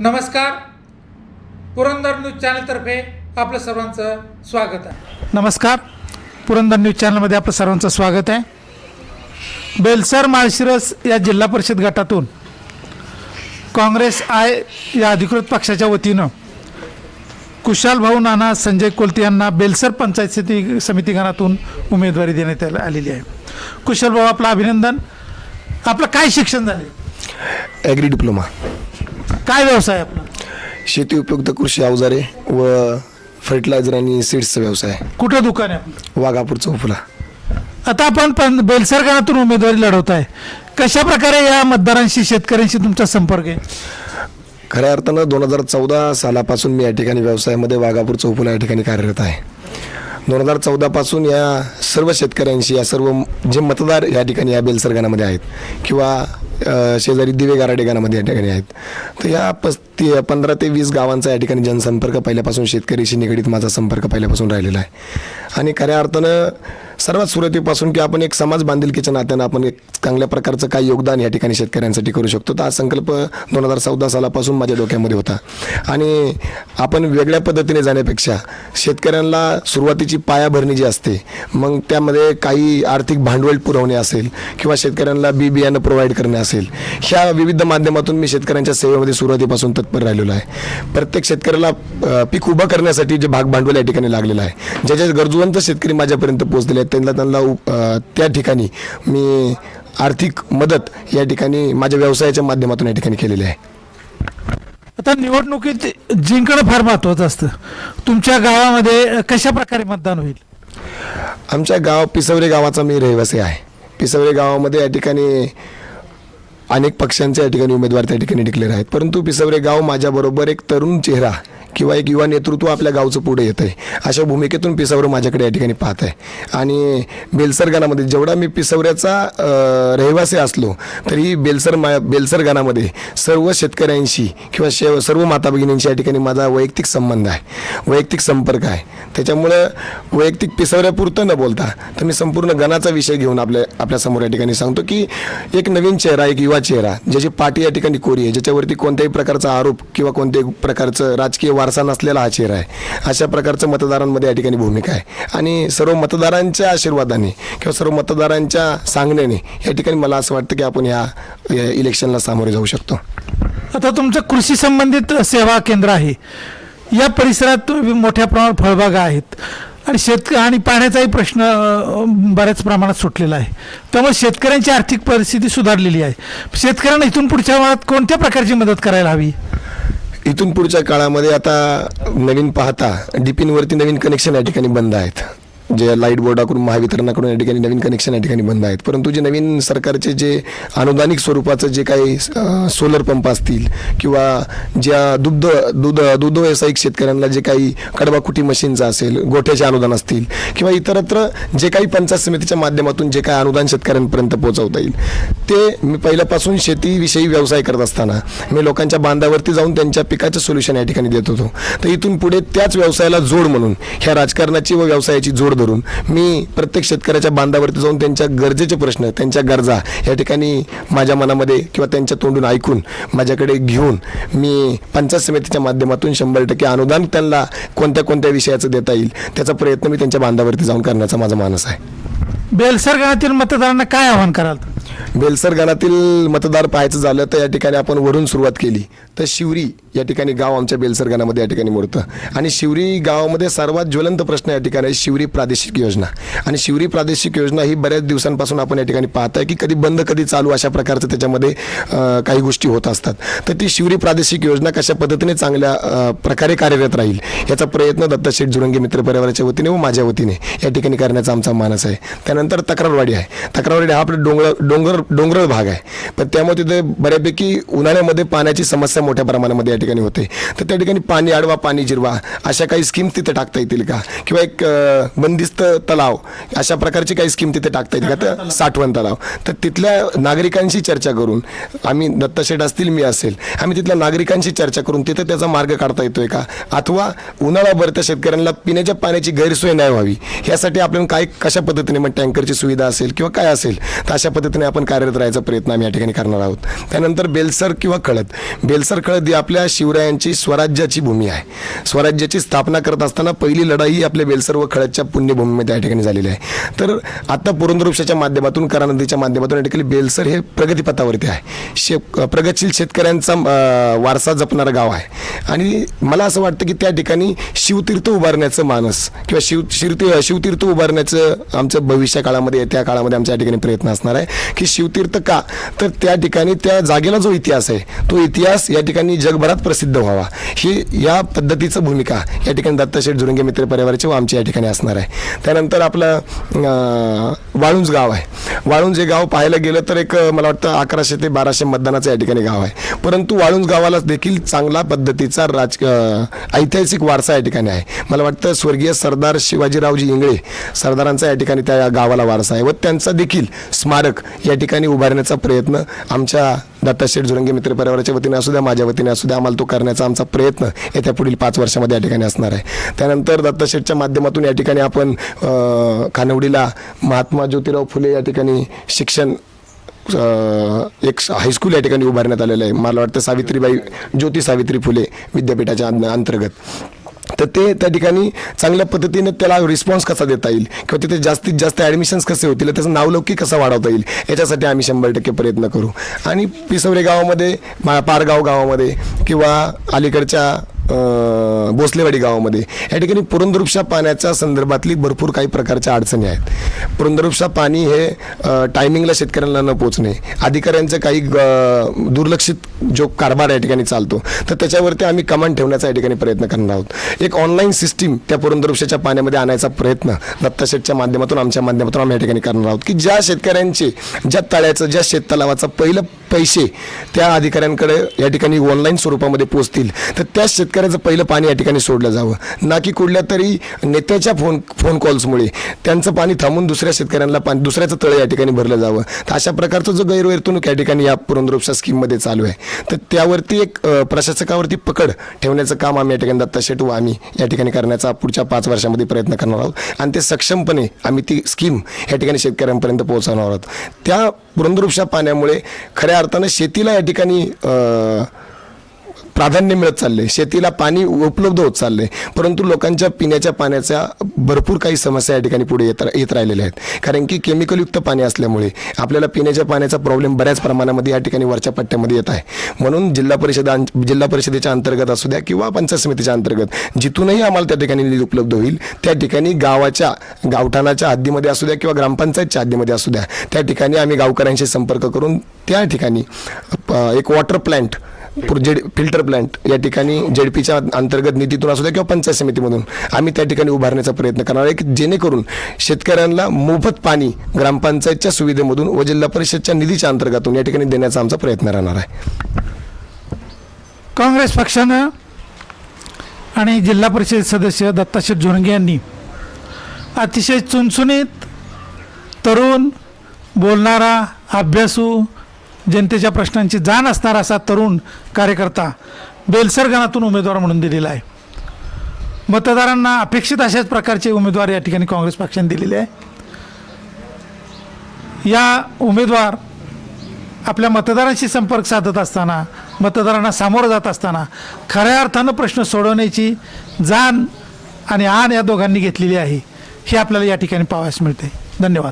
नमस्कार. पुरंदर न्यूज चॅनलतर्फे आपलं सर्वांचं स्वागत आहे. नमस्कार. पुरंदर न्यूज चॅनलमध्ये आपलं सर्वांचं स्वागत आहे. बेलसर माळशिरस या जिल्हा परिषद गटातून काँग्रेस आय या अधिकृत पक्षाच्या वतीनं कुशाल भाऊ नाना संजय कोलते यांना बेलसर पंचायत समिती समिती गणातून उमेदवारी देण्यात आल- आलेली आहे. कुशाल भाऊ आपलं अभिनंदन. आपलं काय शिक्षण झाले? ॲग्री डिप्लोमा काय व्यवसाय आपला? शेती उपयुक्त कृषी अवजारे व फर्टिलायझर आणि सीड्सचा व्यवसाय. कुठं दुकान आहे आपलं? वाघापूर चौफुला. आता आपण पण बेलसर गणातून उमेदवारी लढवत आहे कशा प्रकारे या मतदारांशी शेतकऱ्यांशी तुमचा संपर्क आहे? खऱ्या अर्थानं दोन हजार चौदा सालापासून मी या ठिकाणी व्यवसायामध्ये वाघापूर चौफुला या ठिकाणी कार्यरत आहे. दोन हजार चौदापासून या सर्व शेतकऱ्यांशी या सर्व जे मतदार या ठिकाणी या बेलसर गाणामध्ये आहेत किंवा शेजारी दिवे गाराडे गाणामध्ये या ठिकाणी आहेत. तर या पस्ती पंधरा ते वीस गावांचा या ठिकाणी जनसंपर्क पहिल्यापासून शेतकरीशी निगडीत माझा संपर्क पहिल्यापासून राहिलेला आहे. आणि खऱ्या अर्थानं सर्वात सुरुवातीपासून की आपण एक समाज बांधिलकीच्या नात्यानं आपण एक चांगल्या प्रकारचं काही योगदान या ठिकाणी शेतकऱ्यांसाठी करू शकतो. तर हा संकल्प दोन हजार चौदा सालापासून माझ्या डोक्यामध्ये होता. आणि आपण वेगळ्या पद्धतीने जाण्यापेक्षा शेतकऱ्यांना सुरुवातीची पायाभरणी जी असते मग त्यामध्ये काही आर्थिक भांडवल पुरवणे असेल किंवा शेतकऱ्यांना बी बियाणं प्रोव्हाइड करणे असेल ह्या विविध माध्यमातून मी शेतकऱ्यांच्या सेवेमध्ये सुरुवातीपासून तत्पर राहिलेलो आहे. प्रत्येक शेतकऱ्याला पीक उभं करण्यासाठी जे भाग भांडवल या ठिकाणी लागलेलं आहे ज्याच्या ज्या गरजूवंत शेतकरी माझ्यापर्यंत पोहोचलेले आहेत त्यांना त्यांना त्या ठिकाणी मी आर्थिक मदत या ठिकाणी माझ्या व्यवसायाच्या माध्यमातून या ठिकाणी केलेली आहे. आता निवडणुकीत जिंकणं फार महत्वाचं असतं. तुमच्या गावामध्ये कशा प्रकारे मतदान होईल? आमच्या गाव पिसवरे गावाचा मी रहिवासी आहे. पिसवरे गावामध्ये या ठिकाणी अनेक पक्षांचे या ठिकाणी उमेदवार त्या ठिकाणी डिक्लेअर आहेत. परंतु पिसवरे गाव माझ्याबरोबर एक तरुण चेहरा किंवा एक युवा नेतृत्व आपल्या गावचं पुढे येतं आहे अशा भूमिकेतून पिसवरं माझ्याकडे या ठिकाणी पाहत आहे. आणि बेलसर गानामध्ये जेवढा मी पिसवऱ्याचा रहिवासी असलो तरी बेलसर मा बेलसर गाणामध्ये सर्व शेतकऱ्यांशी किंवा शे सर्व माता भगिनींशी या ठिकाणी माझा वैयक्तिक संबंध आहे. वैयक्तिक संपर्क आहे. त्याच्यामुळं वैयक्तिक पिसवऱ्यापुरतं न बोलता तर मी संपूर्ण गणाचा विषय घेऊन आपल्या आपल्यासमोर या ठिकाणी सांगतो की एक नवीन चेहरा एक युवा चेहरा ज्याची पाठी या ठिकाणी कोरी आहे ज्याच्यावरती कोणत्याही प्रकारचा आरोप किंवा कोणत्याही प्रकारचं राजकीय वारसा नसलेला हा चेहरा आहे. अशा प्रकारचं मतदारांमध्ये या ठिकाणी भूमिका आहे. आणि सर्व मतदारांच्या आशीर्वादाने किंवा सर्व मतदारांच्या सांगण्याने या ठिकाणी मला असं वाटतं की आपण ह्या या इलेक्शनला सामोरे जाऊ शकतो. आता तुमचं कृषी संबंधित सेवा केंद्र आहे. या परिसरात मोठ्या प्रमाणात फळबागा आहेत. आणि शेतक आणि पाण्याचाही प्रश्न बऱ्याच प्रमाणात सुटलेला आहे. त्यामुळे शेतकऱ्यांची आर्थिक परिस्थिती सुधारलेली आहे. शेतकऱ्यांना इथून पुढच्या काळात कोणत्या प्रकारची मदत करायला हवी? इथून पुढच्या काळामध्ये आता नवीन पाहता डिपिनवरती नवीन कनेक्शन या ठिकाणी बंद आहेत. जे लाइट बोर्डाकडून महावितरणाकडून या ठिकाणी नवीन कनेक्शन या ठिकाणी बंद आहेत. परंतु जे नवीन सरकारचे जे अनुदानिक स्वरूपाचं जे काही सोलर पंप असतील किंवा ज्या दुग्ध दूध दुध व्यावसायिक शेतकऱ्यांना जे काही कडबाकुटी मशीनचं असेल गोठ्याचे अनुदान असतील किंवा इतरत्र जे काही पंचायत समितीच्या माध्यमातून जे काही अनुदान शेतकऱ्यांपर्यंत पोहोचवता येईल ते मी पहिल्यापासून शेतीविषयी व्यवसाय करत असताना मी लोकांच्या बांधावरती जाऊन त्यांच्या पिकाचं सोल्युशन या ठिकाणी देत होतो. तर इथून पुढे त्याच व्यवसायाला जोड म्हणून ह्या राजकारणाची व व्यवसायाची जोड धरून मी प्रत्येक शेतकऱ्याच्या बांधावरती जाऊन त्यांच्या गरजेचे प्रश्न त्यांच्या गरजा या ठिकाणी माझ्या मनामध्ये किंवा त्यांच्या तोंडून ऐकून माझ्याकडे घेऊन मी पंचायत समितीच्या माध्यमातून शंभर टक्के अनुदान त्यांना कोणत्या कोणत्या विषयाचं देता येईल त्याचा प्रयत्न मी त्यांच्या बांधावरती जाऊन करण्याचा माझा मानस आहे. बेलसर गावातील मतदारांना काय आव्हान कराल? बेलसर गाणातील मतदार पाहायचं झालं तर या ठिकाणी आपण वरून सुरुवात केली. तर शिवरी या ठिकाणी गाव आमच्या बेलसरगानामध्ये या ठिकाणी मोडतं आणि शिवरी गावामध्ये सर्वात ज्वलंत प्रश्न या ठिकाणी आहे शिवरी प्रादेशिक योजना. आणि शिवरी प्रादेशिक योजना ही बऱ्याच दिवसांपासून आपण या ठिकाणी पाहत आहे की कधी बंद कधी चालू अशा प्रकारचं त्याच्यामध्ये काही गोष्टी होत असतात. तर ती शिवरी प्रादेशिक योजना कशा पद्धतीने चांगल्या प्रकारे कार्यरत राहील याचा प्रयत्न दत्तशेठ जुरंगी मित्र परिवाराच्या वतीने व माझ्या वतीने या ठिकाणी करण्याचा आमचा मानस आहे. त्यानंतर तक्रारवाडी आहे. तक्रारवाडी हा आपला डोंगर डोंगर डोंगराळ भाग आहे. पण त्यामुळे तिथे बऱ्यापैकी उन्हाळ्यामध्ये पाण्याची समस्या मोठ्या प्रमाणामध्ये ठिकाणी होते. तर त्या ठिकाणी पाणी अडवा पाणी जिरवा अशा काही स्कीम्स तिथे टाकता येतील का? किंवा एक बंदिस्त तलाव अशा प्रकारची काही स्कीम तिथे टाकता येईल का? तर साठवण तलाव. तर तिथल्या नागरिकांशी चर्चा करून आम्ही दत्तशेठ असतील मी असेल आम्ही तिथल्या नागरिकांशी चर्चा करून तिथे त्याचा मार्ग काढता येतोय का? अथवा उन्हाळाभर त्या शेतकऱ्यांना पिण्याच्या पाण्याची गैरसोय नाही व्हावी? यासाठी आपण काय कशा पद्धतीने मग टँकरची सुविधा असेल किंवा काय असेल? तर अशा पद्धतीने आपण कार्यरत राहायचा प्रयत्न आम्ही या ठिकाणी करणार आहोत. त्यानंतर बेलसर किंवा कळत बेलसर कळत ही आपल्या शिवरायांची स्वराज्याची भूमी आहे. स्वराज्याची स्थापना करत असताना पहिली लढाई ही आपल्या बेलसर व खळदच्या पुण्यभूमीमध्ये त्या ठिकाणी झालेली आहे. तर आता पुरंदरवृक्षाच्या माध्यमातून करा नदीच्या माध्यमातून या ठिकाणी बेलसर हे प्रगतीपथावरती आहे. शे प्रगतशील शेतकऱ्यांचा वारसा जपणारं गाव आहे. आणि मला असं वाटतं की त्या ठिकाणी शिवतीर्थ उभारण्याचं मानस किंवा शिव शिरती शिवतीर्थ उभारण्याचं आमचं भविष्य काळामध्ये त्या काळामध्ये आमच्या या ठिकाणी प्रयत्न असणार आहे. की शिवतीर्थ का? तर त्या ठिकाणी त्या जागेला जो इतिहास आहे तो इतिहास या ठिकाणी जगभरात प्रसिद्ध व्हावा. ही या पद्धतीचं भूमिका या ठिकाणी दत्तशेठ झुरंगे मित्र परिवाराची व आमची या ठिकाणी असणार आहे. त्यानंतर आपलं वाळुंज गाव आहे. वाळुंज हे गाव पाहायला गेलं तर एक मला वाटतं अकराशे ते बाराशे मतदानाचं या ठिकाणी गाव आहे. परंतु वाळुंज गावाला देखील चांगला पद्धतीचा राज ऐतिहासिक वारसा या ठिकाणी आहे. मला वाटतं स्वर्गीय सरदार शिवाजीरावजी इंगळे सरदारांचा या ठिकाणी त्या गावाला वारसा आहे व त्यांचा देखील स्मारक या ठिकाणी उभारण्याचा प्रयत्न आमच्या दत्ताशेठ झुरंगे मित्र परिवाराच्या वतीने असू द्या माझ्या वतीने असू द्या आम्हाला तो करण्याचा आमचा प्रयत्न येत्या पुढील पाच वर्षामध्ये या ठिकाणी असणार आहे. त्यानंतर दत्ताशेठच्या माध्यमातून या ठिकाणी आपण खानवडीला महात्मा ज्योतिराव फुले या ठिकाणी शिक्षण एक हायस्कूल या ठिकाणी उभारण्यात आलेलं आहे. मला वाटतं सावित्रीबाई ज्योती सावित्री फुले विद्यापीठाच्या अंतर्गत. तर ते त्या ठिकाणी चांगल्या पद्धतीने त्याला रिस्पॉन्स कसा देता येईल? किंवा तिथे जास्तीत जास्त ॲडमिशन्स कसे होतील? त्याचं नावलौकिक कसा वाढवता येईल? याच्यासाठी आम्ही शंभर टक्के प्रयत्न करू. आणि पिसवरे गावामध्ये मा पारगाव गावामध्ये किंवा अलीकडच्या भोसलेवाडी गावामध्ये. या ठिकाणी पुरंदरुपशा पाण्याच्या संदर्भातली भरपूर काही प्रकारच्या अडचणी आहेत. पुरंदरुपशा पाणी हे टायमिंगला शेतकऱ्यांना न पोचणे अधिकाऱ्यांचं काही दुर्लक्षित जो कारभार या ठिकाणी चालतो तर त्याच्यावरती आम्ही कमांड ठेवण्याचा या ठिकाणी प्रयत्न करणार आहोत. एक ऑनलाईन सिस्टीम त्या पुरंदरुपशाच्या पाण्यामध्ये आणायचा प्रयत्न दत्ताशेठच्या माध्यमातून आमच्या माध्यमातून आम्ही या ठिकाणी करणार आहोत की ज्या शेतकऱ्यांचे ज्या तळ्याचं ज्या शेततलावाचं पहिलं पैसे त्या अधिकाऱ्यांकडे या ठिकाणी ऑनलाईन स्वरूपामध्ये पोचतील तर त्या शेतकऱ्याचं पहिलं पाणी या ठिकाणी सोडलं जावं. ना की कुठल्या तरी नेत्याच्या फोन फोन कॉल्समुळे. त्यांचं पाणी थांबून दुसऱ्या शेतकऱ्यांना पाणी दुसऱ्याचं तळं या ठिकाणी भरलं जावं. तर अशा प्रकारचं जो गैरवर्तणूक या ठिकाणी या पुरंदरूपच्या स्कीममध्ये चालू आहे. तर त्यावरती एक प्रशासकावरती पकड ठेवण्याचं काम आम्ही या ठिकाणी दत्ता शेट आम्ही या ठिकाणी करण्याचा पुढच्या पाच वर्षामध्ये प्रयत्न करणार आहोत. आणि ते सक्षमपणे आम्ही ती स्कीम या ठिकाणी शेतकऱ्यांपर्यंत पोहोचवणार आहोत. त्या पुरंदरूपच्या पाण्यामुळे खऱ्या अर्थानं शेतीला या ठिकाणी प्राधान्य मिळत चालले शेतीला पाणी उपलब्ध होत चालले परंतु लोकांच्या पिण्याच्या पाण्याच्या भरपूर काही समस्या या ठिकाणी पुढे येत येत राहिलेल्या आहेत. कारण की केमिकलयुक्त पाणी असल्यामुळे आपल्याला पिण्याच्या पाण्याचा प्रॉब्लेम बऱ्याच प्रमाणामध्ये या ठिकाणी वरच्या पट्ट्यामध्ये येत आहे. म्हणून जिल्हा परिषद जिल्हा परिषदेच्या अंतर्गत असू द्या किंवा पंचायत समितीच्या अंतर्गत जिथूनही आम्हाला त्या ठिकाणी निधी उपलब्ध होईल त्या ठिकाणी गावाच्या गावठाणाच्या हद्दीमध्ये असू द्या किंवा ग्रामपंचायतच्या हद्दीमध्ये असू द्या त्या ठिकाणी आम्ही गावकऱ्यांशी संपर्क करून त्या ठिकाणी एक water plant Z filter plant या ठिकाणी जेडपीच्या अंतर्गत निधीतून असू द्या किंवा पंचायत समितीमधून आम्ही त्या ठिकाणी उभारण्याचा प्रयत्न करणार आहे की जेणेकरून शेतकऱ्यांना मोफत पाणी ग्रामपंचायतच्या सुविधेमधून व जिल्हा परिषदच्या निधीच्या अंतर्गतून या ठिकाणी देण्याचा आमचा प्रयत्न राहणार आहे. काँग्रेस पक्षानं आणि जिल्हा परिषद सदस्य दत्ताशेठ झोरंगे यांनी अतिशय चुनचुनीत तरुण बोलणारा अभ्यासू जनतेच्या प्रश्नांची जाण असणारा असा तरुण कार्यकर्ता बेलसरगणातून उमेदवार म्हणून दिलेला आहे. मतदारांना अपेक्षित अशाच प्रकारचे उमेदवार या ठिकाणी काँग्रेस पक्षाने दिलेले आहे. या उमेदवार आपल्या मतदारांशी संपर्क साधत असताना मतदारांना सामोरं जात असताना खऱ्या अर्थानं प्रश्न सोडवण्याची जाण आणि आण या दोघांनी घेतलेली आहे. हे आपल्याला या ठिकाणी पाहावयास मिळते. धन्यवाद.